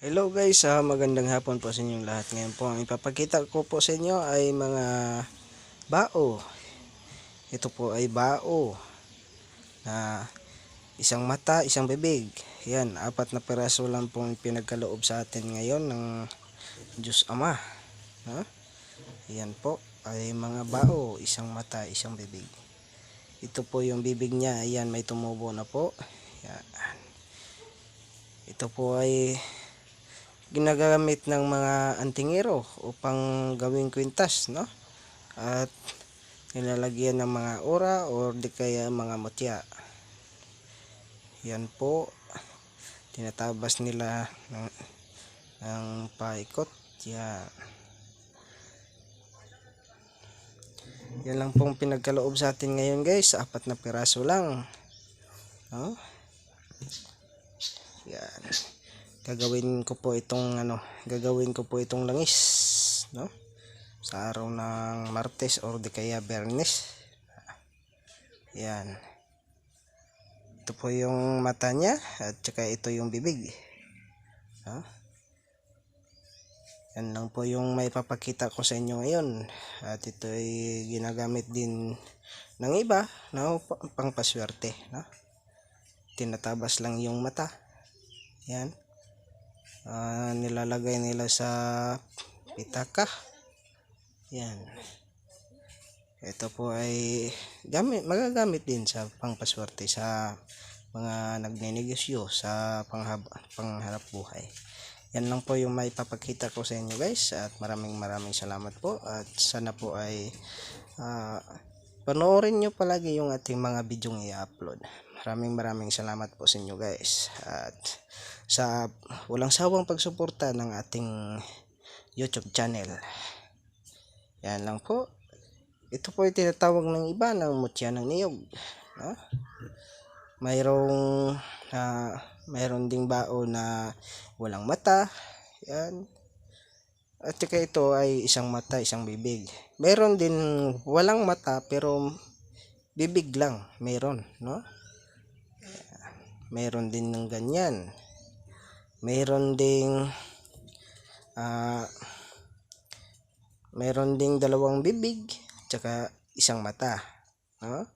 Hello guys, ah, magandang hapon po sa inyong lahat. Ngayon po, ang ipapakita ko po sa inyo ay mga bao. Ito po ay bao na isang mata, isang bibig. Yan, apat na peraso lang pong pinagkaloob sa atin ngayon ng Diyos Ama. Ha? Yan po ay mga bao, isang mata, isang bibig. Ito po yung bibig niya, ayan may tumubo na po. Yan. Ito po ay ginagamit ng mga antingero upang gawing kwintas, no? At nilalagyan ng mga ora o di kaya mga mutya. Yan po. Tinatabas nila ng, ng paikot. Yan. Yan lang pong pinagkaloob sa atin ngayon guys. Apat na piraso lang. No? Yan gagawin ko po itong ano gagawin ko po itong langis no? Sa araw ng Martes or di kaya Bernes. Yan. Ito po yung mata niya at saka ito yung bibig no? yan lang po yung may papakita ko sa inyo ngayon. At ito ay ginagamit din ng iba no? Pang paswerte no? Tinatabas lang yung mata. Yan Ah, nilalagay nila sa pitaka. Yan. Ito po ay gamit, magagamit din sa pangpaswerte sa mga nagninegosyo sa panghab, pangharap buhay. Yan lang po yung may papakita ko sa inyo guys. At maraming maraming salamat po. At sana po ay ah, panoorin nyo palagi yung ating mga bidyong i-upload maraming maraming salamat po sa inyo guys at sa walang sawang pagsuporta ng ating YouTube channel. Yan lang po. Ito po ay tinatawag ng iba ng mutya ng niyog. No? Mayroong uh, mayroon ding bao na walang mata. Yan. At saka ito ay isang mata, isang bibig. Meron din walang mata pero bibig lang. Meron, no? Meron din ng ganyan. Mayroon ding uh, mayroon ding dalawang bibig tsaka isang mata no?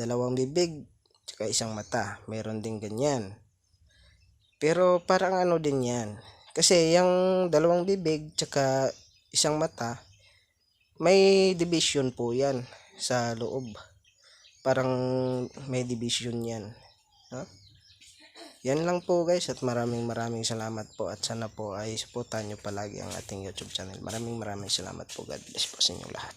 dalawang bibig tsaka isang mata. Mayroon ding ganyan. Pero parang ano din yan? Kasi yung dalawang bibig tsaka isang mata may division po yan sa loob. Parang may division yan no? Yan lang po guys at maraming maraming salamat po at sana po ay supportan nyo palagi ang ating YouTube channel. Maraming maraming salamat po. God bless po sa inyong lahat.